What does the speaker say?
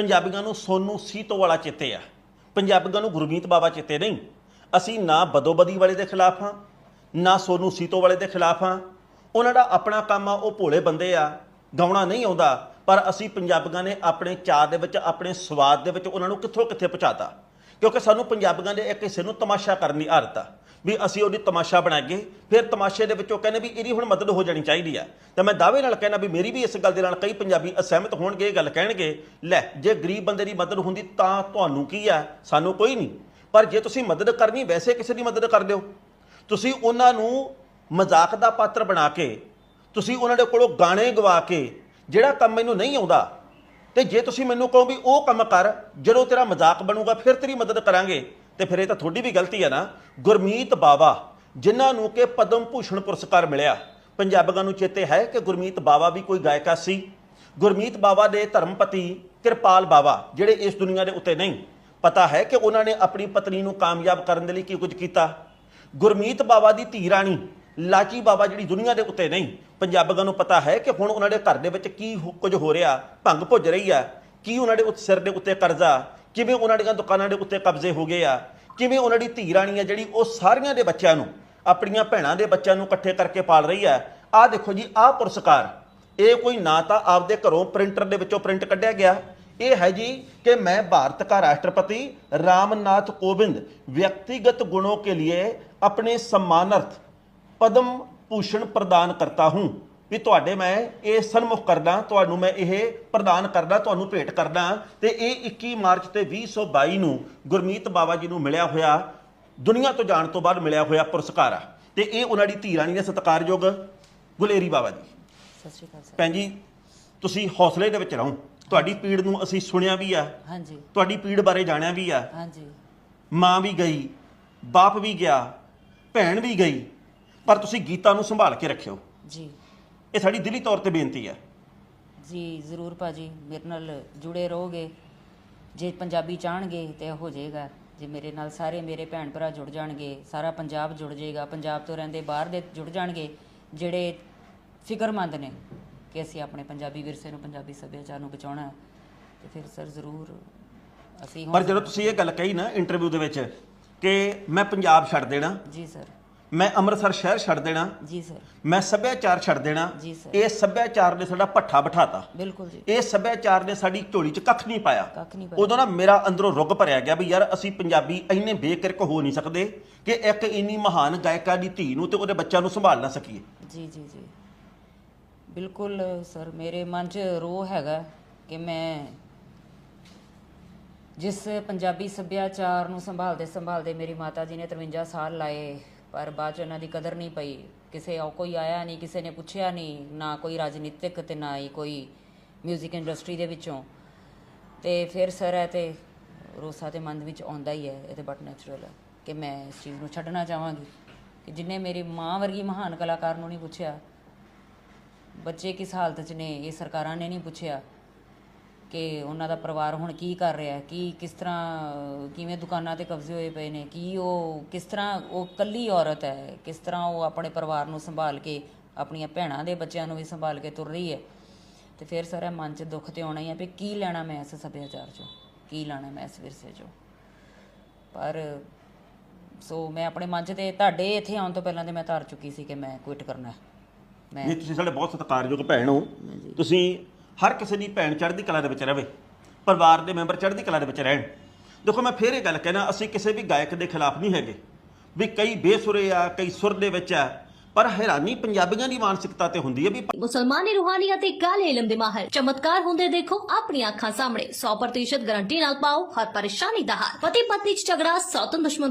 ਪੰਜਾਬੀਆਂ ਨੂੰ ਸੋਨੂ ਸੀਤੋ ਵਾਲਾ ਚੇਤੇ ਆ। ਪੰਜਾਬੀਆਂ ਨੂੰ ਗੁਰਮੀਤ ਬਾਬਾ ਚੇਤੇ ਨਹੀਂ। ਅਸੀਂ ਨਾ ਬਦੋਬਦੀ ਵਾਲੇ ਦੇ ਖਿਲਾਫ ਹਾਂ, ਨਾ ਸੋਨੂ ਸੀਤੋ ਵਾਲੇ ਦੇ ਖਿਲਾਫ ਹਾਂ। ਉਹਨਾਂ ਦਾ ਆਪਣਾ ਕੰਮ ਆ, ਉਹ ਭੋਲੇ ਬੰਦੇ ਆ। ਗਾਉਣਾ ਨਹੀਂ ਆਉਂਦਾ, ਪਰ ਅਸੀਂ ਪੰਜਾਬੀਆਂ ਨੇ ਆਪਣੇ ਚਾਅ ਦੇ ਵਿੱਚ, ਆਪਣੇ ਸਵਾਦ ਦੇ ਵਿੱਚ ਉਹਨਾਂ ਨੂੰ ਕਿੱਥੋਂ ਕਿੱਥੇ ਪਹੁੰਚਾਤਾ? ਕਿਉਂਕਿ ਸਾਨੂੰ ਪੰਜਾਬੀਆਂ ਦੇ ਇੱਕ ਹਿੱਸੇ ਨੂੰ ਤਮਾਸ਼ਾ ਕਰਨ ਦੀ ਆਦਤ ਆ। ਵੀ ਅਸੀਂ ਉਹਦੀ ਤਮਾਸ਼ਾ ਬਣਾਈਏ, ਫਿਰ ਤਮਾਸ਼ੇ ਦੇ ਵਿੱਚੋਂ ਕਹਿੰਦੇ ਵੀ ਇਹਦੀ ਹੁਣ ਮਦਦ ਹੋ ਜਾਣੀ ਚਾਹੀਦੀ ਆ। ਤਾਂ ਮੈਂ ਦਾਅਵੇ ਨਾਲ ਕਹਿੰਦਾ ਵੀ ਮੇਰੀ ਵੀ ਇਸ ਗੱਲ ਦੇ ਨਾਲ ਕਈ ਪੰਜਾਬੀ ਅਸਹਿਮਤ ਹੋਣਗੇ, ਇਹ ਗੱਲ ਕਹਿਣਗੇ, ਲੈ, ਜੇ ਗਰੀਬ ਬੰਦੇ ਦੀ ਮਦਦ ਹੁੰਦੀ ਤਾਂ ਤੁਹਾਨੂੰ ਕੀ ਆ? ਸਾਨੂੰ ਕੋਈ ਨਹੀਂ। ਪਰ ਜੇ ਤੁਸੀਂ ਮਦਦ ਕਰਨੀ, ਵੈਸੇ ਕਿਸੇ ਦੀ ਮਦਦ ਕਰ ਲਿਓ ਤੁਸੀਂ ਉਹਨਾਂ ਨੂੰ ਮਜ਼ਾਕ ਦਾ ਪਾਤਰ ਬਣਾ ਕੇ, ਤੁਸੀਂ ਉਹਨਾਂ ਦੇ ਕੋਲੋਂ ਗਾਣੇ ਗਵਾ ਕੇ, ਜਿਹੜਾ ਕੰਮ ਮੈਨੂੰ ਨਹੀਂ ਆਉਂਦਾ, ਤੇ ਜੇ ਤੁਸੀਂ ਮੈਨੂੰ ਕਹੋ ਵੀ ਉਹ ਕੰਮ ਕਰ, ਜਦੋਂ ਤੇਰਾ ਮਜ਼ਾਕ ਬਣੂਗਾ, ਫਿਰ ਤੇਰੀ ਮਦਦ ਕਰਾਂਗੇ। ਤੇ ਫਿਰ ਇਹ ਤਾਂ ਤੁਹਾਡੀ ਵੀ ਗਲਤੀ ਹੈ ਨਾ। ਗੁਰਮੀਤ ਬਾਵਾ, ਜਿਨ੍ਹਾਂ ਨੂੰ ਕਿ ਪਦਮ ਭੂਸ਼ਣ ਪੁਰਸਕਾਰ ਮਿਲਿਆ। ਪੰਜਾਬੀਆਂ ਨੂੰ ਚੇਤੇ ਹੈ ਕਿ ਗੁਰਮੀਤ ਬਾਵਾ ਵੀ ਕੋਈ ਗਾਇਕਾ ਸੀ? ਗੁਰਮੀਤ ਬਾਵਾ ਦੇ ਧਰਮਪਤੀ ਕਿਰਪਾਲ ਬਾਵਾ, ਜਿਹੜੇ ਇਸ ਦੁਨੀਆ ਦੇ ਉੱਤੇ ਨਹੀਂ। ਪਤਾ ਹੈ ਕਿ ਉਹਨਾਂ ਨੇ ਆਪਣੀ ਪਤਨੀ ਨੂੰ ਕਾਮਯਾਬ ਕਰਨ ਦੇ ਲਈ ਕੀ ਕੁਝ ਕੀਤਾ? ਗੁਰਮੀਤ ਬਾਵਾ ਦੀ ਧੀ ਰਾਣੀ, ਲਾਚੀ ਬਾਵਾ ਜਿਹੜੀ ਦੁਨੀਆ ਦੇ ਉੱਤੇ ਨਹੀਂ। ਪੰਜਾਬੀਆਂ ਨੂੰ ਪਤਾ ਹੈ ਕਿ ਹੁਣ ਉਹਨਾਂ ਦੇ ਘਰ ਦੇ ਵਿੱਚ ਕੀ ਕੁਝ ਹੋ ਰਿਹਾ, ਭੰਗ ਭੁੱਜ ਰਹੀ ਆ। ਕੀ ਉਹਨਾਂ ਦੇ ਸਿਰ ਦੇ ਉੱਤੇ ਕਰਜ਼ਾ? ਕਿਵੇਂ ਉਹਨਾਂ ਦੀਆਂ ਦੁਕਾਨਾਂ ਦੇ ਉੱਤੇ ਕਬਜ਼ੇ ਹੋ ਗਏ ਆ? ਕਿਵੇਂ ਉਹਨਾਂ ਦੀ ਧੀ ਰਾਣੀ ਆ ਜਿਹੜੀ ਉਹ ਸਾਰੀਆਂ ਦੇ ਬੱਚਿਆਂ ਨੂੰ ਆਪਣੀਆਂ ਭੈਣਾਂ ਦੇ ਬੱਚਿਆਂ ਨੂੰ ਇਕੱਠੇ ਕਰਕੇ ਪਾਲ ਰਹੀ ਆ ਆਹ ਦੇਖੋ ਜੀ ਆਹ ਪੁਰਸਕਾਰ ਇਹ ਕੋਈ ਨਾ ਤਾਂ ਆਪਦੇ ਘਰੋਂ ਪ੍ਰਿੰਟਰ ਦੇ ਵਿੱਚੋਂ ਪ੍ਰਿੰਟ ਕੱਢਿਆ ਗਿਆ ਇਹ ਹੈ ਜੀ ਕਿ मैं भारत का राष्ट्रपति रामनाथ कोविंद व्यक्तिगत गुणों के लिए अपने सम्मानार्थ ਪਦਮ ਭੂਸ਼ਣ ਪ੍ਰਦਾਨ ਕਰਤਾ ਹੂੰ ਵੀ ਤੁਹਾਡੇ ਮੈਂ ਇਹ ਸਨਮੁਖ ਕਰਦਾ ਤੁਹਾਨੂੰ ਮੈਂ ਇਹ ਪ੍ਰਦਾਨ ਕਰਦਾ ਤੁਹਾਨੂੰ ਭੇਟ ਕਰਦਾ। ਤੇ ਇਹ 21 ਮਾਰਚ ਤੇ 2022 ਨੂੰ ਗੁਰਮੀਤ ਬਾਬਾ ਜੀ ਨੂੰ ਮਿਲਿਆ ਹੋਇਆ ਦੁਨੀਆ ਤੋਂ ਜਾਣ ਤੋਂ ਬਾਅਦ ਮਿਲਿਆ ਹੋਇਆ ਪੁਰਸਕਾਰ ਆ। ਤੇ ਇਹ ਉਹਨਾਂ ਦੀ ਧੀ ਰਾਣੀ ਦੇ ਸਤਿਕਾਰਯੋਗ ਗੁਲੇਰੀ ਬਾਬਾ ਜੀ। ਸਤਿ ਸ਼੍ਰੀ ਅਕਾਲ ਸਰ। ਭੈਣ ਜੀ ਤੁਸੀਂ ਹੌਸਲੇ ਦੇ ਵਿੱਚ ਰਹੋ। ਤੁਹਾਡੀ ਪੀੜ ਨੂੰ ਅਸੀਂ ਸੁਣਿਆ ਵੀ ਆ। ਹਾਂਜੀ। ਤੁਹਾਡੀ ਪੀੜ ਬਾਰੇ ਜਾਣਿਆ ਵੀ ਆ। ਹਾਂਜੀ। ਮਾਂ ਵੀ ਗਈ ਬਾਪ ਵੀ ਗਿਆ ਭੈਣ ਵੀ ਗਈ ਪਰ ਤੁਸੀਂ ਗੀਤਾਂ ਨੂੰ ਸੰਭਾਲ ਕੇ ਰੱਖਿਓ। ਜੀ। ਇਹ ਸਾਡੀ ਦਿਲੀ ਤੌਰ ਤੇ ਬੇਨਤੀ ਹੈ। ਜੀ ਜ਼ਰੂਰ ਭਾਜੀ ਮੇਰੇ ਨਾਲ ਜੁੜੇ ਰਹੋਗੇ। ਜੇ ਪੰਜਾਬੀ ਚਾਹਣਗੇ ਤੇ ਹੋ ਜਾਏਗਾ ਜੇ ਮੇਰੇ ਨਾਲ ਸਾਰੇ ਮੇਰੇ ਭੈਣ ਭਰਾ ਜੁੜ ਜਾਣਗੇ ਸਾਰਾ ਪੰਜਾਬ ਜੁੜ ਜਾਏਗਾ ਪੰਜਾਬ ਤੋਂ ਰਹਿੰਦੇ ਬਾਹਰ ਦੇ ਜੁੜ ਜਾਣਗੇ ਜਿਹੜੇ ਫਿਕਰਮੰਦ ਨੇ ਕਿ ਅਸੀਂ ਆਪਣੇ ਪੰਜਾਬੀ ਵਿਰਸੇ ਨੂੰ ਪੰਜਾਬੀ ਸੱਭਿਆਚਾਰ ਨੂੰ ਬਚਾਉਣਾ ਹੈ ਤੇ ਫਿਰ ਸਰ ਜ਼ਰੂਰ ਅਸੀਂ ਹੁਣ ਪਰ ਜਦੋਂ ਤੁਸੀਂ ਇਹ ਗੱਲ ਕਹੀ ਨਾ ਇੰਟਰਵਿਊ ਦੇ ਵਿੱਚ ਕਿ ਮੈਂ ਪੰਜਾਬ ਛੱਡ ਦੇਣਾ ਜੀ ਸਰ। ਮੈਂ ਅੰਮ੍ਰਿਤਸਰ ਸ਼ਹਿਰ ਛੱਡ ਦੇਣਾ। ਜੀ ਸਰ। ਮੈਂ ਸੱਭਿਆਚਾਰ ਛੱਡ ਦੇਣਾ। ਜੀ ਸਰ। ਇਹ ਸੱਭਿਆਚਾਰ ਨੇ ਸਾਡਾ ਪੱਠਾ ਬਿਠਾਤਾ। ਬਿਲਕੁਲ ਜੀ। ਇਹ ਸੱਭਿਆਚਾਰ ਨੇ ਸਾਡੀ ਝੋਲੀ 'ਚ ਕੱਖ ਨਹੀਂ ਪਾਇਆ। ਕੱਖ ਨਹੀਂ ਪਾਇਆ। ਉਦੋਂ ਨਾ ਮੇਰਾ ਅੰਦਰੋਂ ਰੁੱਗ ਭਰਿਆ ਗਿਆ ਵੀ ਯਾਰ ਅਸੀਂ ਪੰਜਾਬੀ ਇੰਨੇ ਬੇਕਿਰਕ ਹੋ ਨਹੀਂ ਸਕਦੇ ਕਿ ਇੱਕ ਇੰਨੀ ਮਹਾਨ ਗਾਇਕਾ ਦੀ ਧੀ ਨੂੰ ਤੇ ਉਹਦੇ ਬੱਚਿਆਂ ਨੂੰ ਸੰਭਾਲ ਨਾ ਸਕੀਏ। ਜੀ ਜੀ ਜੀ। ਬਿਲਕੁਲ ਸਰ ਮੇਰੇ ਮਨ 'ਚ ਰੋਹ ਹੈਗਾ ਕਿ ਮੈਂ ਜਿਸ ਪੰਜਾਬੀ ਸੱਭਿਆਚਾਰ ਨੂੰ ਸੰਭਾਲਦੇ ਸੰਭਾਲਦੇ ਮੇਰੀ ਮਾਤਾ ਜੀ ਨੇ 53 ਸਾਲ ਲਾਏ ਪਰ ਬਾਅਦ 'ਚ ਉਹਨਾਂ ਦੀ ਕਦਰ ਨਹੀਂ ਪਈ। ਕਿਸੇ ਉਹ ਕੋਈ ਆਇਆ ਨਹੀਂ, ਕਿਸੇ ਨੇ ਪੁੱਛਿਆ ਨਹੀਂ, ਨਾ ਕੋਈ ਰਾਜਨੀਤਿਕ ਤੇ ਨਾ ਹੀ ਕੋਈ 뮤직 ਇੰਡਸਟਰੀ ਦੇ ਵਿੱਚੋਂ। ਤੇ ਫਿਰ ਸਰ ਹੈ ਤੇ ਰੋਸਾ ਤੇ ਮਨ ਵਿੱਚ ਆਉਂਦਾ ਹੀ ਹੈ, ਇਹ ਤੇ ਬਟ ਨੈਚੁਰਲ ਹੈ ਕਿ ਮੈਂ ਇਸ ਚੀਜ਼ ਨੂੰ ਛੱਡਣਾ ਚਾਹਾਂਗੀ। ਕਿ ਜਿੰਨੇ ਮੇਰੀ ਮਾਂ ਵਰਗੀ ਮਹਾਨ ਕਲਾਕਾਰ ਨੂੰ ਨਹੀਂ ਪੁੱਛਿਆ, ਬੱਚੇ ਕਿਸ ਹਾਲਤ 'ਚ ਨੇ, ਇਹ ਸਰਕਾਰਾਂ ਨੇ ਨਹੀਂ ਪੁੱਛਿਆ। ਕਿ ਉਹਨਾਂ ਦਾ ਪਰਿਵਾਰ ਹੁਣ ਕੀ ਕਰ ਰਿਹਾ ਹੈ ਕੀ ਕਿਸ ਤਰ੍ਹਾਂ ਕਿਵੇਂ ਦੁਕਾਨਾਂ ਤੇ ਕਬਜ਼ੇ ਹੋਏ ਪਏ ਨੇ ਕੀ ਉਹ ਕਿਸ ਤਰ੍ਹਾਂ ਉਹ ਕੱਲੀ ਔਰਤ ਹੈ ਕਿਸ ਤਰ੍ਹਾਂ ਉਹ ਆਪਣੇ ਪਰਿਵਾਰ ਨੂੰ ਸੰਭਾਲ ਕੇ ਆਪਣੀਆਂ ਭੈਣਾਂ ਦੇ ਬੱਚਿਆਂ ਨੂੰ ਵੀ ਸੰਭਾਲ ਕੇ ਤੁਰ ਰਹੀ ਹੈ। ਤੇ ਫਿਰ ਸਾਰਾ ਮਨ 'ਚ ਦੁੱਖ ਤੇ ਆਉਣਾ ਹੀ ਹੈ ਵੀ ਕੀ ਲੈਣਾ ਮੈਂ ਇਸ ਸੱਭਿਆਚਾਰ 'ਚੋਂ ਕੀ ਲੈਣਾ ਮੈਂ ਇਸ ਵਿਰਸੇ 'ਚੋਂ। ਪਰ ਸੋ ਮੈਂ ਆਪਣੇ ਮਨ 'ਚ ਤੇ ਤੁਹਾਡੇ ਇੱਥੇ ਆਉਣ ਤੋਂ ਪਹਿਲਾਂ ਤੇ ਮੈਂ ਧਾਰ ਚੁੱਕੀ ਸੀ ਕਿ ਮੈਂ ਕੁਇਟ ਕਰਨਾ ਹੈ। ਮੈਂ ਨਹੀਂ ਤੁਸੀਂ ਸਾਡੇ ਬਹੁਤ ਸਤਿਕਾਰਯੋਗ ਭੈਣ ਹੋ। ਤੁਸੀਂ ਹਰ ਕਿਸੇ ਦੀ ਭੈਣ ਚੜ੍ਹਦੀ ਕਲਾ ਦੇ ਵਿੱਚ ਰਹੇ ਪਰਿਵਾਰ ਦੇ ਮੈਂਬਰ ਚੜ੍ਹਦੀ ਕਲਾ ਦੇ ਵਿੱਚ ਰਹਿਣ। ਦੇਖੋ, ਮੈਂ ਫੇਰ ਇਹ ਗੱਲ ਕਹਿਣਾ, ਅਸੀਂ ਕਿਸੇ ਵੀ ਗਾਇਕ ਦੇ ਖਿਲਾਫ ਨਹੀਂ ਹੈਗੇ। ਵੀ ਕਈ ਬੇਸੁਰੇ ਆ, ਕਈ ਸੁਰ ਦੇ ਵਿੱਚ ਆ, ਪਰ ਹੈਰਾਨੀ ਪੰਜਾਬੀਆਂ ਦੀ ਮਾਨਸਿਕਤਾ ਤੇ ਹੁੰਦੀ ਹੈ ਵੀ ਮੁਸਲਮਾਨੀ ਰੂਹਾਨੀਅਤ ਤੇ ਕਾਲੇ ਇਲਮ ਦੇ ਮਾਹਰ। ਚਮਤਕਾਰ ਹੁੰਦੇ ਦੇਖੋ, ਆਪਣੀਆਂ ਅੱਖਾਂ ਸਾਹਮਣੇ। 100% ਗਾਰੰਟੀ ਨਾਲ ਪਾਓ, ਹਰ ਪਰੇਸ਼ਾਨੀ ਦਾ ਹੱਲ। ਪਤੀ ਪਤਨੀ ਚ ਝਗੜਾ ਸੌਤਨ ਦੁਸ਼ਮਣ